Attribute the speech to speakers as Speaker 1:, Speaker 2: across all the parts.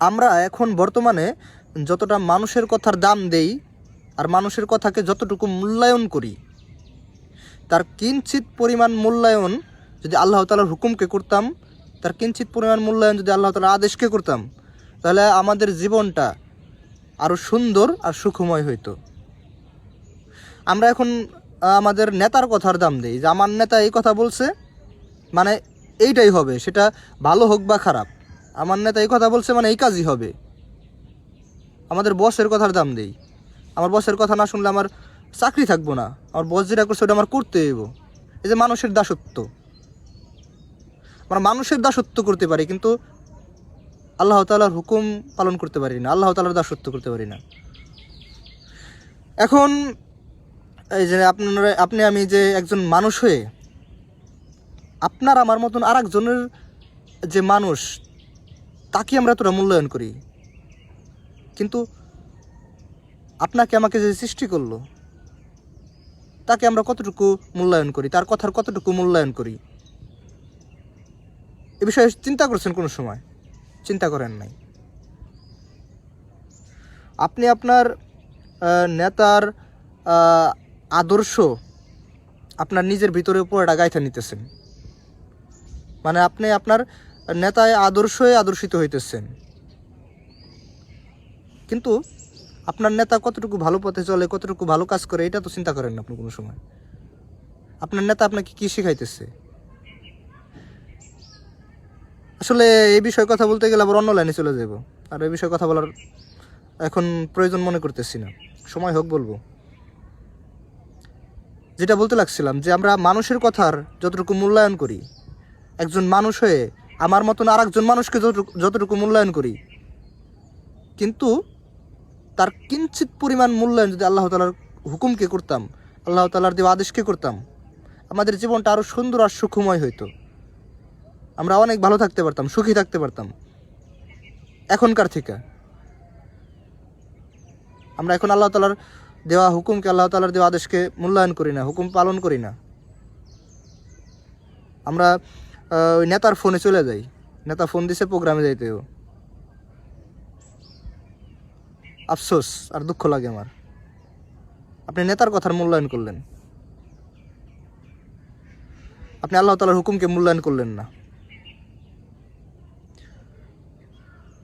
Speaker 1: আমরা এখন বর্তমানে যতটা মানুষের কথার দাম দেই আর মানুষের কথাকে যতটুকু মূল্যায়ন করি, তার কিঞ্চিত পরিমাণ মূল্যায়ন যদি আল্লাহ তালার হুকুমকে করতাম, তার কিঞ্চিত পরিমাণ মূল্যায়ন যদি আল্লাহ তালার আদেশকে করতাম, তাহলে আমাদের জীবনটা আরও সুন্দর আর সুখময় হইতো। আমরা এখন আমাদের নেতার কথার দাম দিই, যে আমার নেতা এই কথা বলছে মানে এইটাই হবে, সেটা ভালো হোক বা খারাপ। আমার নেতা এই কথা বলছে মানে এই কাজই হবে। আমাদের বসের কথার দাম দেই। আমার বসের কথা না শুনলে আমার চাকরি থাকব না। আমার বস যেটা করছে ওটা আমার করতে হইব। এই যে মানুষের দাসত্ব। আমরা মানুষের দাসত্ব করতে পারি, কিন্তু আল্লাহ তালার হুকুম পালন করতে পারি না। আল্লাহ তালার দাসত্ব করতে পারি না। এখন এই যে আপনারা আপনি আমি যে একজন মানুষ হয়ে, আপনার আমার মতন আর একজনের যে মানুষ তাকে আমরা তোরা মূল্যায়ন করি। কিন্তু আপনাকে আমাকে যে সৃষ্টি করল, তাকে আমরা কতটুকু মূল্যায়ন করি, তার কথার কতটুকু মূল্যায়ন করি, এ বিষয়ে চিন্তা করছেন কোনো সময়? চিন্তা করেন নাই। আপনি আপনার নেতার আদর্শ আপনার নিজের ভিতরে পুরোটা গাইথা নিতেছেন। মানে আপনি আপনার নেতায় আদর্শই আদর্শিত হইতেছেন। কিন্তু আপনার নেতা কতটুকু ভালো পথে চলে, কতটুকু ভালো কাজ করে, এটা তো চিন্তা করেন না আপনি কোনো সময়। আপনার নেতা আপনাকে কি শিখাইতেছে? আসলে এই বিষয়ে কথা বলতে গেলে আবার অন্য লাইনে চলে যাব আর এই বিষয়ে কথা বলার এখন প্রয়োজন মনে করতেছি না। সময় হোক বলব। যেটা বলতে লাগছিলাম যে আমরা মানুষের কথার যতটুকু মূল্যায়ন করি, একজন মানুষ হয়ে আমার মতন আর একজন মানুষকে যতটুকু মূল্যায়ন করি। কিন্তু তার কিঞ্চিত পরিমাণ মূল্যায়ন যদি আল্লাহ তালার হুকুমকে করতাম, আল্লাহ তালার দেওয়া আদেশকে করতাম, আমাদের জীবনটা আরও সুন্দর আর সুখময় হইতো। আমরা অনেক ভালো থাকতে পারতাম, সুখী থাকতে পারতাম। এখনকার থেকে। আমরা এখন আল্লাহ তালার দেওয়া হুকুমকে, আল্লাহ তালার দেওয়া আদেশকে মূল্যায়ন করি না, হুকুম পালন করি না। আমরা ওই নেতার ফোনে চলে যাই। নেতা ফোন দিছে, প্রোগ্রামে যাইতেও আফসোস, আর দুঃখ লাগে আমার। আপনি নেতার কথার মূল্যায়ন করলেন। আপনি আল্লাহ তালার হুকুমকে মূল্যায়ন করলেন না।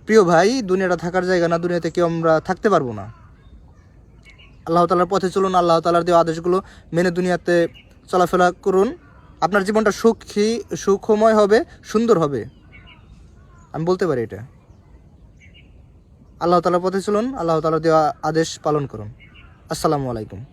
Speaker 1: প্রিয় ভাই, দুনিয়াটা থাকার জায়গা না, দুনিয়াতে কেউ আমরা থাকতে পারব না। আল্লাহ তালার পথে চলুন, আল্লাহ তালার দেওয়া আদেশগুলো মেনে দুনিয়াতে চলাফেরা করুন। আপনার জীবনটা সুখী, সুখময় হবে, সুন্দর হবে। আমি বলতে পারি এটা। আল্লাহ তালার পথে চলুন, আল্লাহ তালা দেওয়া আদেশ পালন করুন। আসসালামু আলাইকুম।